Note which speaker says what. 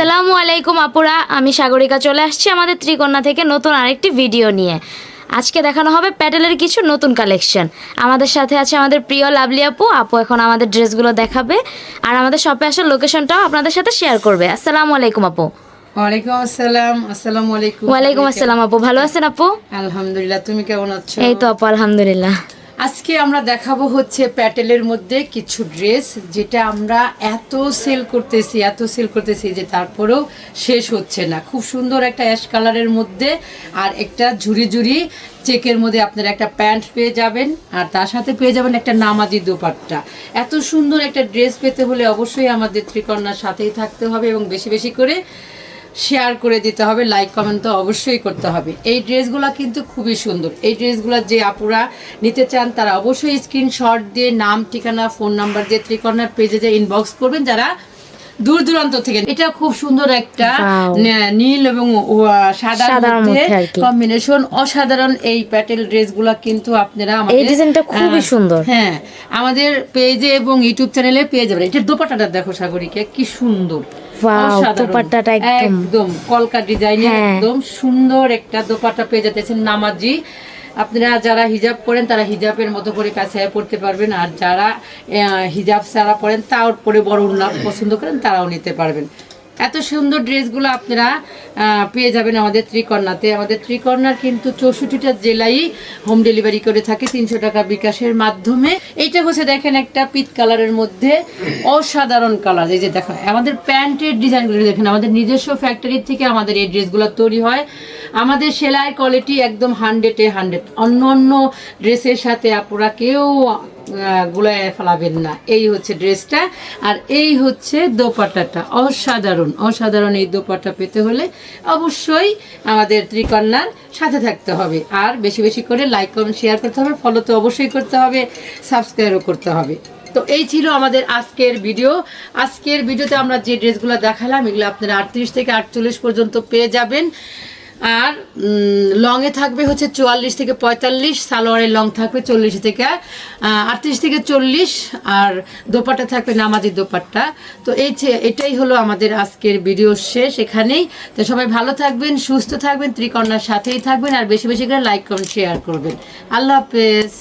Speaker 1: আসসালামু আলাইকুম আপুরা আমি সাগরিকা চলে আসছি আমাদের ত্রিকন্যা থেকে নতুন আরেকটি ভিডিও নিয়ে। আজকে দেখানো হবে প্যাটেলের কিছু নতুন কালেকশন। আমাদের সাথে আছে আমাদের প্রিয় লাভলি আপু আপু এখন আমাদের ড্রেসগুলো দেখাবে। আর আমাদের শপে আসার লোকেশনটাও আপনাদের সাথে শেয়ার করবে। আসসালামু আলাইকুম আপু।
Speaker 2: ওয়ালাইকুম আসসালাম আসসালামু আলাইকুম।
Speaker 1: ওয়ালাইকুম আসসালাম আপু ভালো আছেন আপু?
Speaker 2: আলহামদুলিল্লাহ তুমি কেমন আছো?
Speaker 1: এই তো আপু আলহামদুলিল্লাহ।
Speaker 2: আজকে আমরা দেখাবো হচ্ছে প্যাটেলের মধ্যে কিছু ড্রেস যেটা আমরা এত সেল করতেছি, এত সেল করতেছি যে তারপরেও শেষ হচ্ছে না। খুব সুন্দর একটা অ্যাশ কালারের মধ্যে আর একটা ঝুরি ঝুরি চেকের মধ্যে আপনারা একটা প্যান্ট পেয়ে যাবেন আর তার সাথে পেয়ে যাবেন একটা নামাজি দোপাট্টা। এত সুন্দর একটা ড্রেস পেতে হলে অবশ্যই আমাদের ত্রিকন্যার সাথেই থাকতে হবে এবং বেশি বেশি করে শেয়ার করে দিতে হবে লাইক কমেন্ট তো অবশ্যই করতে হবে। এই ড্রেসগুলো কিন্তু খুবই সুন্দর। এই ড্রেসগুলো যে আপুরা নিতে চান তারা অবশ্যই স্ক্রিনশট দিয়ে নাম ঠিকানা ফোন নাম্বার দিয়ে ত্রিকর্ণার পেজে যে ইনবক্স করবেন যারা দূর দূরান্ত থেকে। এটা খুব সুন্দর একটা নীল এবং সাদার মধ্যে। কম্বিনেশন অসাধারণ এই প্যাটেল ড্রেস ড্রেসগুলো কিন্তু আপনারা আমাদের
Speaker 1: ডিজাইনটা খুবই সুন্দর।
Speaker 2: হ্যাঁ আমাদের পেজে এবং ইউটিউব চ্যানেলে পেয়ে যাবেন। এটার দোপাটাটা দেখো সাগরিকে কি সুন্দর।
Speaker 1: Wow, দোপাট্টাটা একদম-
Speaker 2: একদম কলকা ডিজাইনের
Speaker 1: হ্যাঁ।
Speaker 2: একদম সুন্দর একটা দোপাট্টা পেয়ে যাচ্ছেন নামাজি। আপনারা যারা হিজাব করেন তারা হিজাবের মতো করে কাছে পড়তে পারবেন। আর যারা হিজাব ছাড়া পরেন তাও পরে বড় উন্নাপ পছন্দ করেন তারাও নিতে পারবেন। এত সুন্দর ড্রেসগুলো আপনারা পেয়ে যাবেন আমাদের ত্রিকন্যাতে। আমাদের ত্রিকন্যার কিন্তু চৌষট্টিটা জেলাই হোম ডেলিভারি করে থাকে, তিনশো টাকা বিকাশের মাধ্যমে। এইটা হচ্ছে দেখেন একটা পিত কালারের মধ্যে অসাধারণ কালার। এই যে দেখেন আমাদের প্যান্টের ডিজাইনগুলো দেখেন, আমাদের নিজস্ব ফ্যাক্টরি থেকে আমাদের এই ড্রেসগুলো তৈরি হয়। আমাদের সেলাই কোয়ালিটি একদম হান্ড্রেডে হান্ড্রেড অন্য অন্য ড্রেসের সাথে আপনারা কেউ গুলায় ফেলাবেন না। এই হচ্ছে ড্রেসটা, আর এই হচ্ছে দোপাট্টাটা। অসাধারণ অসাধারণ এই দোপাট্টা পেতে হলে অবশ্যই আমাদের ত্রিকন্যার সাথে থাকতে হবে। আর বেশি বেশি করে লাইক কমেন্ট শেয়ার করতে হবে ফলো তো অবশ্যই করতে হবে সাবস্ক্রাইবও করতে হবে। তো এই ছিল আমাদের আজকের ভিডিও আজকের ভিডিওতে আমরা যে ড্রেসগুলো দেখালাম, এগুলো আপনারা আটত্রিশ থেকে আটচল্লিশ পর্যন্ত পেয়ে যাবেন। আর লংয়ে থাকবে হচ্ছে চুয়াল্লিশ থেকে পঁয়তাল্লিশ, সালোয়ারের লং থাকবে চল্লিশ থেকে আটত্রিশ থেকে চল্লিশ, আর দোপাট্টা থাকবে নামাজি দোপাট্টা। তো এই এটাই হলো আমাদের আজকের ভিডিও শেষ এখানেই। তো সবাই ভালো থাকবেন, সুস্থ থাকবেন ত্রিকন্যার সাথেই থাকবেন, আর বেশি বেশি করে লাইক কমেন্ট শেয়ার করবেন। আল্লাহ হাফেজ।